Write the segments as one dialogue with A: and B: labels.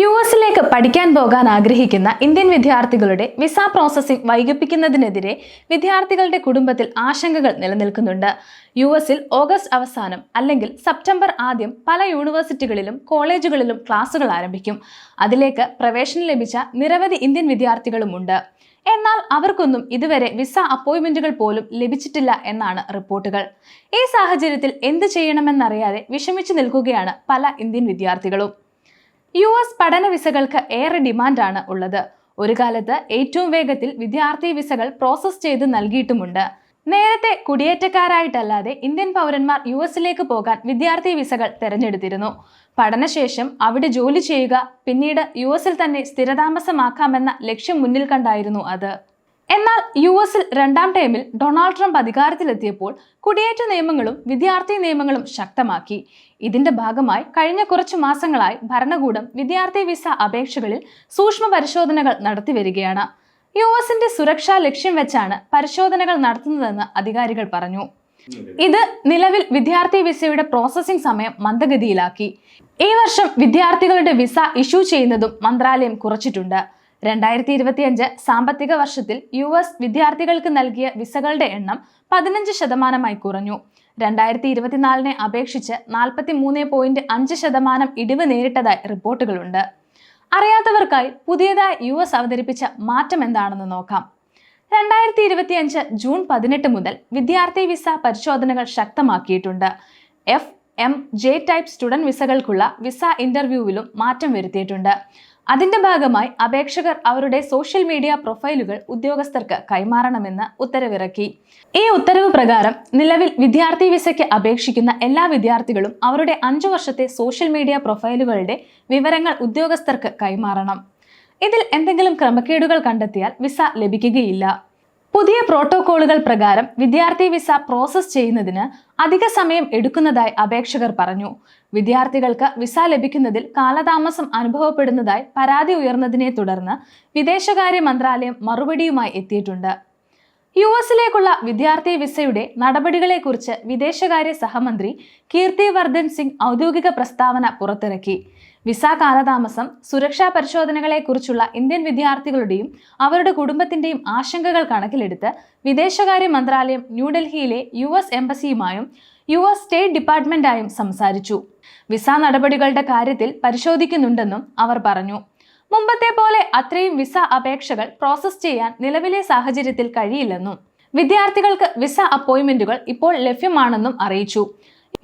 A: U എസിലേക്ക് പഠിക്കാൻ പോകാൻ ആഗ്രഹിക്കുന്ന ഇന്ത്യൻ വിദ്യാർത്ഥികളുടെ വിസ പ്രോസസ്സിംഗ് വൈകിപ്പിക്കുന്നതിനെതിരെ വിദ്യാർത്ഥികളുടെ കുടുംബത്തിൽ ആശങ്കകൾ നിലനിൽക്കുന്നുണ്ട്. യു എസിൽ ഓഗസ്റ്റ് അവസാനം അല്ലെങ്കിൽ സെപ്റ്റംബർ ആദ്യം പല യൂണിവേഴ്സിറ്റികളിലും കോളേജുകളിലും ക്ലാസുകൾ ആരംഭിക്കും. അതിലേക്ക് പ്രവേശനം ലഭിച്ച നിരവധി ഇന്ത്യൻ വിദ്യാർത്ഥികളുമുണ്ട്. എന്നാൽ അവർക്കൊന്നും ഇതുവരെ വിസ അപ്പോയിൻമെന്റുകൾ പോലും ലഭിച്ചിട്ടില്ല എന്നാണ് റിപ്പോർട്ടുകൾ. ഈ സാഹചര്യത്തിൽ എന്ത് ചെയ്യണമെന്നറിയാതെ വിഷമിച്ചു നിൽക്കുകയാണ് പല ഇന്ത്യൻ വിദ്യാർത്ഥികളും. യു എസ് പഠന വിസകൾക്ക് ഏറെ ഡിമാൻഡാണ് ഉള്ളത്. ഒരു കാലത്ത് ഏറ്റവും വേഗത്തിൽ വിദ്യാർത്ഥി വിസകൾ പ്രോസസ് ചെയ്ത് നൽകിയിട്ടുമുണ്ട്. നേരത്തെ കുടിയേറ്റക്കാരായിട്ടല്ലാതെ ഇന്ത്യൻ പൗരന്മാർ യു എസിലേക്ക് പോകാൻ വിദ്യാർത്ഥി വിസകൾ തിരഞ്ഞെടുത്തിരുന്നു. പഠനശേഷം അവിടെ ജോലി ചെയ്യുക പിന്നീട് യു എസിൽ തന്നെ സ്ഥിരതാമസമാക്കാമെന്ന ലക്ഷ്യം മുന്നിൽ കണ്ടായിരുന്നു അത്. എന്നാൽ യു എസിൽ രണ്ടാം ടൈമിൽ ഡൊണാൾഡ് ട്രംപ് അധികാരത്തിലെത്തിയപ്പോൾ കുടിയേറ്റ നിയമങ്ങളും വിദ്യാർത്ഥി നിയമങ്ങളും ശക്തമാക്കി. ഇതിന്റെ ഭാഗമായി കഴിഞ്ഞ കുറച്ചു മാസങ്ങളായി ഭരണകൂടം വിദ്യാർത്ഥി വിസ അപേക്ഷകളിൽ സൂക്ഷ്മ പരിശോധനകൾ നടത്തി വരികയാണ്. യു എസിന്റെ സുരക്ഷാ ലക്ഷ്യം വെച്ചാണ് പരിശോധനകൾ നടത്തുന്നതെന്ന് അധികാരികൾ പറഞ്ഞു. ഇത് നിലവിൽ വിദ്യാർത്ഥി വിസയുടെ പ്രോസസ്സിംഗ് സമയം മന്ദഗതിയിലാക്കി. ഈ വർഷം വിദ്യാർത്ഥികളുടെ വിസ ഇഷ്യൂ ചെയ്യുന്നതും മന്ത്രാലയം കുറച്ചിട്ടുണ്ട്. രണ്ടായിരത്തി ഇരുപത്തിയഞ്ച് സാമ്പത്തിക വർഷത്തിൽ യു എസ് വിദ്യാർത്ഥികൾക്ക് നൽകിയ വിസകളുടെ എണ്ണം പതിനഞ്ച് ശതമാനമായി കുറഞ്ഞു. രണ്ടായിരത്തി ഇരുപത്തിനാലിനെ അപേക്ഷിച്ച് നാൽപ്പത്തി മൂന്ന് പോയിന്റ് അഞ്ച് ശതമാനം ഇടിവ് നേരിട്ടതായി റിപ്പോർട്ടുകളുണ്ട്. അറിയാത്തവർക്കായി പുതിയതായി യു എസ് അവതരിപ്പിച്ച മാറ്റം എന്താണെന്ന് നോക്കാം. രണ്ടായിരത്തി ഇരുപത്തിയഞ്ച് ജൂൺ പതിനെട്ട് മുതൽ വിദ്യാർത്ഥി വിസ പരിശോധനകൾ ശക്തമാക്കിയിട്ടുണ്ട്. F M J type student വിസകൾക്കുള്ള visa ഇന്റർവ്യൂവിലും മാറ്റം വരുത്തിയിട്ടുണ്ട്. അതിന്റെ ഭാഗമായി അപേക്ഷകർ അവരുടെ സോഷ്യൽ മീഡിയ പ്രൊഫൈലുകൾ ഉദ്യോഗസ്ഥർക്ക് കൈമാറണമെന്ന് ഉത്തരവിറക്കി. ഈ ഉത്തരവ് പ്രകാരം നിലവിൽ വിദ്യാർത്ഥി വിസയ്ക്ക് അപേക്ഷിക്കുന്ന എല്ലാ വിദ്യാർത്ഥികളും അവരുടെ അഞ്ചു വർഷത്തെ സോഷ്യൽ മീഡിയ പ്രൊഫൈലുകളുടെ വിവരങ്ങൾ ഉദ്യോഗസ്ഥർക്ക് കൈമാറണം. ഇതിൽ എന്തെങ്കിലും ക്രമക്കേടുകൾ കണ്ടെത്തിയാൽ വിസ ലഭിക്കുകയില്ല. പുതിയ പ്രോട്ടോകോളുകൾ പ്രകാരം വിദ്യാർത്ഥി വിസ പ്രോസസ് ചെയ്യുന്നതിന് അധിക സമയം എടുക്കുന്നതായി അപേക്ഷകർ പറഞ്ഞു. വിദ്യാർത്ഥികൾക്ക് വിസ ലഭിക്കുന്നതിൽ കാലതാമസം അനുഭവപ്പെടുന്നതായി പരാതി ഉയർന്നതിനെ തുടർന്ന് വിദേശകാര്യ മന്ത്രാലയം മറുപടിയുമായി എത്തിയിട്ടുണ്ട്. യു എസിലേക്കുള്ള വിദ്യാർത്ഥി വിസയുടെ നടപടികളെക്കുറിച്ച് വിദേശകാര്യ സഹമന്ത്രി കീർത്തി വർദ്ധൻ സിംഗ് ഔദ്യോഗിക പ്രസ്താവന പുറത്തിറക്കി. വിസ കാലതാമസം സുരക്ഷാ പരിശോധനകളെക്കുറിച്ചുള്ള ഇന്ത്യൻ വിദ്യാർത്ഥികളുടെയും അവരുടെ കുടുംബത്തിന്റെയും ആശങ്കകൾ കണക്കിലെടുത്ത് വിദേശകാര്യ മന്ത്രാലയം ന്യൂഡൽഹിയിലെ യു എസ് എംബസിയുമായും യു എസ് സ്റ്റേറ്റ് ഡിപ്പാർട്ട്മെന്റായും സംസാരിച്ചു. വിസ നടപടികളുടെ കാര്യത്തിൽ പരിശോധിക്കുന്നുണ്ടെന്നും അവർ പറഞ്ഞു. മുമ്പത്തെ പോലെ അത്രയും വിസ അപേക്ഷകൾ പ്രോസസ് ചെയ്യാൻ നിലവിലെ സാഹചര്യത്തിൽ കഴിയില്ലെന്നും വിദ്യാർത്ഥികൾക്ക് വിസ അപ്പോയിന്റ്മെന്റുകൾ ഇപ്പോൾ ലഭ്യമാണെന്നും അറിയിച്ചു.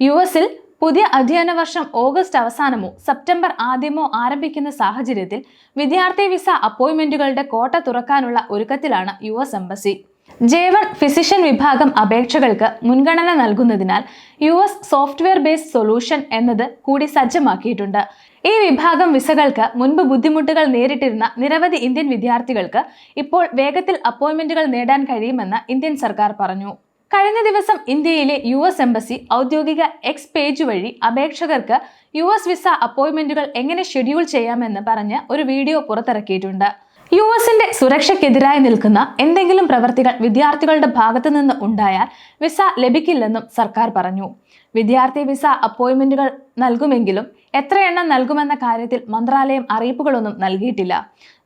A: യു എസിൽ പുതിയ അധ്യയന വർഷം ഓഗസ്റ്റ് അവസാനമോ സെപ്റ്റംബർ ആദ്യമോ ആരംഭിക്കുന്ന സാഹചര്യത്തിൽ വിദ്യാർത്ഥി വിസ അപ്പോയിന്റ്മെന്റുകളുടെ കോട്ട തുറക്കാനുള്ള ഒരുക്കത്തിലാണ് U S embassy. J one physician വിഭാഗം അപേക്ഷകൾക്ക് മുൻഗണന നൽകുന്നതിനാൽ U S software based solution എന്നത് കൂടി സജ്ജമാക്കിയിട്ടുണ്ട്. ഈ വിഭാഗം വിസകൾക്ക് മുൻപ് ബുദ്ധിമുട്ടുകൾ നേരിട്ടിരുന്ന നിരവധി ഇന്ത്യൻ വിദ്യാർത്ഥികൾക്ക് ഇപ്പോൾ വേഗത്തിൽ അപ്പോയിൻമെന്റുകൾ നേടാൻ കഴിയുമെന്ന് ഇന്ത്യൻ സർക്കാർ പറഞ്ഞു. കഴിഞ്ഞ ദിവസം ഇന്ത്യയിലെ യു എസ് എംബസി ഔദ്യോഗിക എക്സ് പേജ് വഴി അപേക്ഷകർക്ക് യു എസ് വിസ അപ്പോയിൻമെന്റുകൾ എങ്ങനെ ഷെഡ്യൂൾ ചെയ്യാമെന്ന് പറഞ്ഞ് ഒരു വീഡിയോ പുറത്തിറക്കിയിട്ടുണ്ട്. യു എസിന്റെ സുരക്ഷയ്ക്കെതിരായി നിൽക്കുന്ന എന്തെങ്കിലും പ്രവർത്തികൾ വിദ്യാർത്ഥികളുടെ ഭാഗത്തു നിന്ന് ഉണ്ടായാൽ വിസ ലഭിക്കില്ലെന്നും സർക്കാർ പറഞ്ഞു. വിദ്യാർത്ഥി വിസ അപ്പോയിന്റ്മെന്റുകൾ നൽകുമെങ്കിലും എത്ര എണ്ണം നൽകുമെന്ന കാര്യത്തിൽ മന്ത്രാലയം അറിയിപ്പുകളൊന്നും നൽകിയിട്ടില്ല.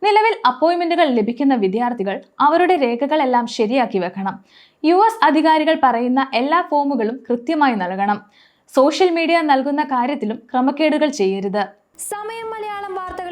A: നിലവിൽ അപ്പോയിന്റ്മെന്റുകൾ ലഭിക്കുന്ന വിദ്യാർത്ഥികൾ അവരുടെ രേഖകളെല്ലാം ശരിയാക്കി വെക്കണം. യു അധികാരികൾ പറയുന്ന എല്ലാ ഫോമുകളും കൃത്യമായി നൽകണം. സോഷ്യൽ മീഡിയ നൽകുന്ന കാര്യത്തിലും ക്രമക്കേടുകൾ ചെയ്യരുത്.
B: സമയം മലയാളം